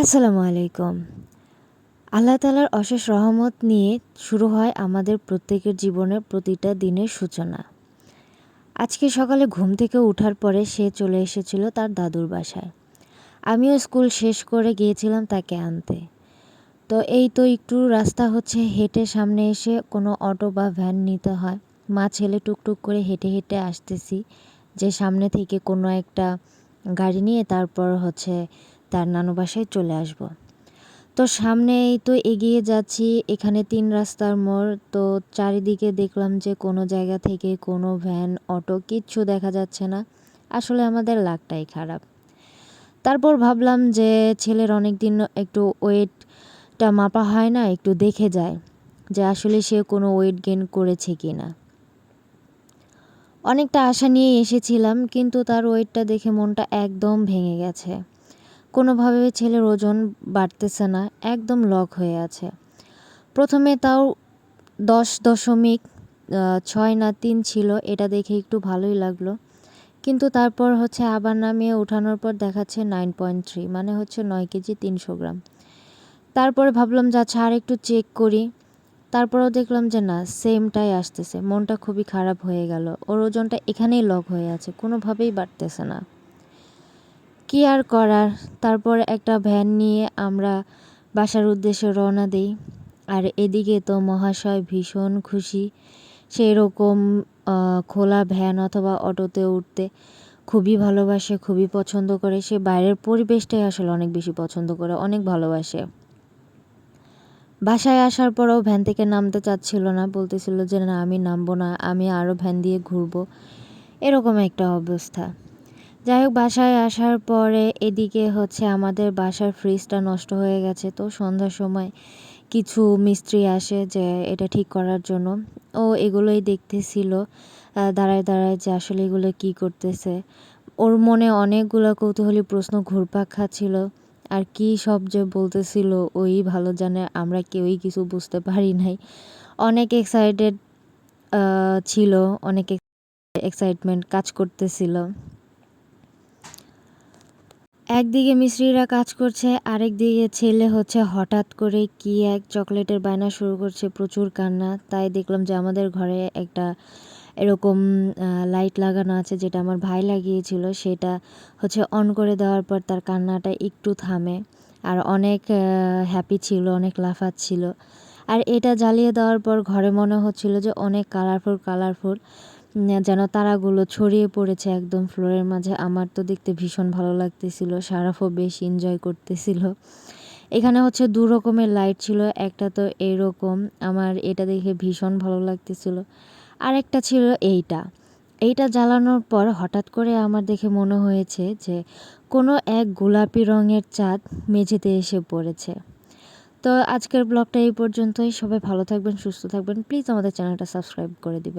আসসালামু আলাইকুম। আল্লাহ তালার অশেষ রহমত নিয়ে শুরু হয় আমাদের প্রত্যেকের জীবনের প্রতিটা দিনের সূচনা। আজকে সকালে ঘুম থেকে ওঠার পরে সে চলে এসেছিল তার দাদুর বাসায়। আমিও স্কুল শেষ করে গিয়েছিলাম তাকে আনতে। তো এই তো একটু রাস্তা হচ্ছে, হেঁটে সামনে এসে কোনো অটো বা ভ্যান নিতে হয়। মা, ছেলে টুকটুক করে হেঁটে হেঁটে আসতেছি যে সামনে থেকে কোনো একটা গাড়ি নিয়ে তারপর হচ্ছে তার নানু বাসায় চলে আসব। তো সামনেই তো এগিয়ে যাচ্ছি, এখানে তিন রাস্তার মোড়। তো চারিদিকে দেখলাম যে কোনো জায়গা থেকে কোনো ভ্যান, অটো কিচ্ছু দেখা যাচ্ছে না। আসলে আমাদের লাকটাই খারাপ। তারপর ভাবলাম যে ছেলের অনেক দিন একটু ওয়েটটা মাপা হয় না, একটু দেখে যায় যে আসলে সে কোনো ওয়েট গেন করেছে কি না। অনেকটা আশা নিয়ে এসেছিলাম, কিন্তু তার ওয়েটটা দেখে মনটা একদম ভেঙে গেছে। কোনোভাবে ছেলের ওজন বাড়তেছে না, একদম লক হয়ে আছে। প্রথমে তাও দশ দশমিক ছয় না তিন ছিল, এটা দেখে একটু ভালোই লাগল। কিন্তু তারপর হচ্ছে আবার নামিয়ে ওঠানোর পর দেখাচ্ছে নাইন পয়েন্ট থ্রি মানে হচ্ছে নয় কেজি তিনশো গ্রাম। তারপরে ভাবলাম, যা আচ্ছা আর একটু চেক করি। তারপরেও দেখলাম যে, না, সেমটাই আসতেছে। মনটা খুবই খারাপ হয়ে গেল। ওর ওজনটা এখানেই লক হয়ে আছে, কোনোভাবেই বাড়তেছে না। কি আর করার? তারপর একটা ভ্যান নিয়ে আমরা বাসার উদ্দেশ্যে রওনা দিই। আর এদিকে তো মহাশয় ভীষণ খুশি। সেই রকম খোলা ভ্যান অথবা অটোতে উঠতে খুবই ভালোবাসে, খুবই পছন্দ করে। সে বাইরের পরিবেশটাই আসলে অনেক বেশি পছন্দ করে, অনেক ভালোবাসে। বাসায় আসার পরেও ভ্যান থেকে নামতে চাচ্ছিল না, বলতেছিল যে না, আমি নামবো না, আমি আরও ভ্যান দিয়ে ঘুরবো। এরকম একটা অবস্থা। যাই হোক বাসায় আসার পরে এদিকে হচ্ছে আমাদের বাসার ফ্রিজটা নষ্ট হয়ে গেছে। তো সন্ধ্যার সময় কিছু মিস্ত্রি আসে যে এটা ঠিক করার জন্য। ও এগুলোই দেখতেছিল দাঁড়ায় দাঁড়ায় যে আসলে এগুলো কি করতেছে। ওর মনে অনেকগুলো কৌতূহলী প্রশ্ন ঘুরপাক খাচ্ছিল, আর কি সব যে বলতেছিল ওই ভালো জানে, আমরা কেউই কিছু বুঝতে পারি নাই। অনেক এক্সাইটেড ছিল, অনেক এক্সাইটমেন্ট কাজ করতেছিল। একদিকে মিস্ত্রিরা কাজ করছে, আরেক দিকে ছেলে হচ্ছে হঠাৎ করে কি এক চকলেটের বায়না শুরু করছে, প্রচুর কান্না। তাই দেখলাম যে আমাদের ঘরে একটা এরকম লাইট লাগানো আছে যেটা আমার ভাই লাগিয়েছিল। সেটা হচ্ছে অন করে দেওয়ার পর তার কান্নাটা একটু থামে আর অনেক হ্যাপি ছিল, অনেক লাফাচ্ছিল। আর এটা জ্বালিয়ে দেওয়ার পর ঘরে মনে হচ্ছিল যে অনেক কালারফুল কালারফুল যেন তারাগুলো ছড়িয়ে পড়েছে একদম ফ্লোরের মাঝে। আমার তো দেখতে ভীষণ ভালো লাগতেছিল, সারাফও বেশ এনজয় করতেছিল। এখানে হচ্ছে দু রকমের লাইট ছিল, একটা তো এরকম, আমার এটা দেখে ভীষণ ভালো লাগতেছিল। আর একটা ছিল এইটা। এইটা জ্বালানোর পর হঠাৎ করে আমার দেখে মনে হয়েছে যে, কোনো এক গোলাপি রঙের চাঁদ মেঝেতে এসে পড়েছে। তো আজকের ব্লগটা এই পর্যন্তই। সবাই ভালো থাকবেন, সুস্থ থাকবেন। প্লিজ আমাদের চ্যানেলটা সাবস্ক্রাইব করে দিবেন।